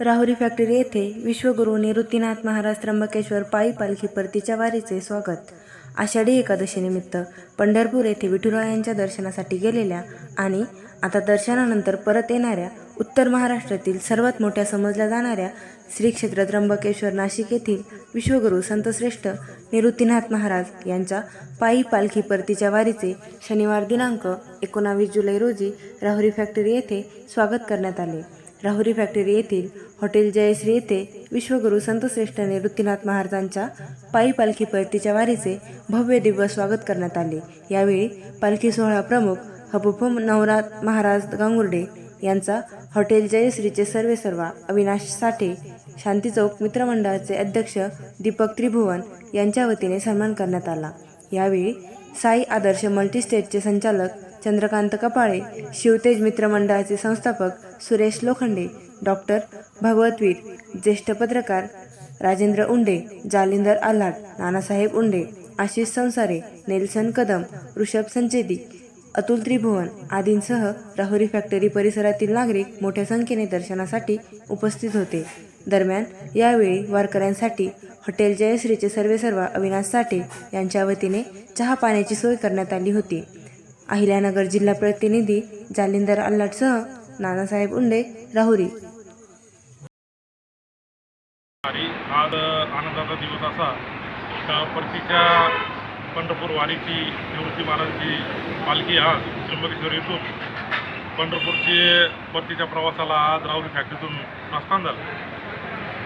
Rahuri factory येथे विश्वगुरू निवृत्तीनाथ महाराज त्र्यंबकेश्वर पायी पालखी परतीच्या वारीचे स्वागत. आषाढी एकादशीनिमित्त पंढरपूर येथे विठुरायांच्या दर्शनासाठी गेलेल्या आणि आता दर्शनानंतर परत येणाऱ्या उत्तर महाराष्ट्रातील सर्वात मोठ्या समजल्या जाणाऱ्या श्री क्षेत्र त्र्यंबकेश्वर नाशिक येथील विश्वगुरू संतश्रेष्ठ निवृत्तीनाथ महाराज यांच्या पायी पालखी परतीच्या वारीचे शनिवार दिनांक एकोणावीस जुलै रोजी राहुरी फॅक्टरी येथे स्वागत करण्यात आले. राहुरी फॅक्टरी येथील हॉटेल जयश्री येथे विश्वगुरू संतश्रेष्ठ निवृत्तीनाथ महाराजांच्या पायी पालखी परतीच्या वारीचे भव्य दिव्य स्वागत करण्यात आले. यावेळी पालखी सोहळा प्रमुख हपुफम नवनाथ महाराज गांगुर्डे यांचा हॉटेल जयश्रीचे सर्वे सर्वा अविनाश साठे शांती चौक मित्रमंडळाचे अध्यक्ष दीपक त्रिभुवन यांच्या वतीने सन्मान करण्यात आला. यावेळी साई आदर्श मल्टीस्टेटचे संचालक चंद्रकांत कपाळे शिवतेज मित्रमंडळाचे संस्थापक सुरेश लोखंडे डॉक्टर भगवतवीर ज्येष्ठ पत्रकार राजेंद्र उंडे जालिंदर आल्हाड नानासाहेब उंडे आशिष संसारे नेल्सन कदम ऋषभ संचेती अतुल त्रिभुवन आदींसह राहुरी फॅक्टरी परिसरातील नागरिक मोठ्या संख्येने दर्शनासाठी उपस्थित होते. दरम्यान यावेळी वारकऱ्यांसाठी हॉटेल जयश्रीचे सर्वेसर्वा अविनाश साठे यांच्या वतीने चहा पाण्याची सोय करण्यात आली होती. अहिल्यानगर जिल्हा प्रतिनिधी जालिंदर अल्लाटसह नानासाहेब उंडे राहुरी. आज आनंदाचा दिवस असा का परतीच्या पंढरपूर वारीची निवृत्ती महाराजची पालखी आज त्र्यंबकेश्वर येथून पंढरपूरची परतीच्या प्रवासाला आज राहुरी फॅक्टरीतून प्रस्थान झालं.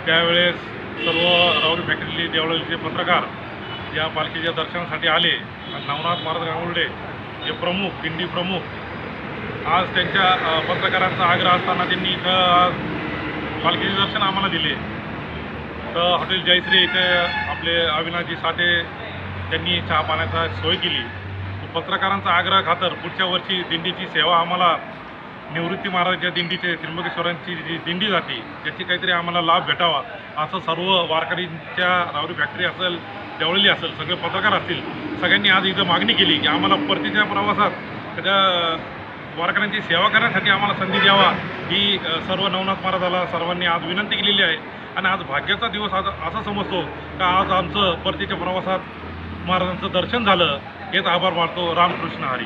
त्यावेळेस सर्व राहुरी फॅक्टरीतली देवळीचे पत्रकार या पालखीच्या दर्शनासाठी आले. नवनाथ महाराज गांगुर्डे जे प्रमुख दिंडी प्रमुख आज त्यांच्या पत्रकारांचा आग्रह असताना त्यांनी इथं आज पालखीचे दर्शन आम्हाला दिले. तर हॉटेल जयश्री इथे आपले अविनाशजी साठे त्यांनी चहा पाण्याचा सोय केली. पत्रकारांचा आग्रह खातर पुढच्या वर्षी दिंडीची सेवा आम्हाला निवृत्ती महाराजांच्या दिंडीचे त्र्यंबकेश्वरांची जी दिंडी जाते त्याची काहीतरी आम्हाला लाभ भेटावा असं सर्व वारकरींच्या रावरी फॅक्टरी असेल देवळली असेल सगळे पत्रकार असतील सगळ्यांनी आज इथं मागणी केली की आम्हाला परतीच्या प्रवासात त्या वारकऱ्यांची सेवा करण्यासाठी आम्हाला संधी द्यावा. ही सर्व नवनाथ महाराजाला सर्वांनी आज विनंती केलेली आहे. आणि आज भाग्याचा दिवस आज असा समजतो का आज आमचं परतीच्या प्रवासात महाराजांचं दर्शन झालं हेच आभार मानतो रामकृष्ण हरी.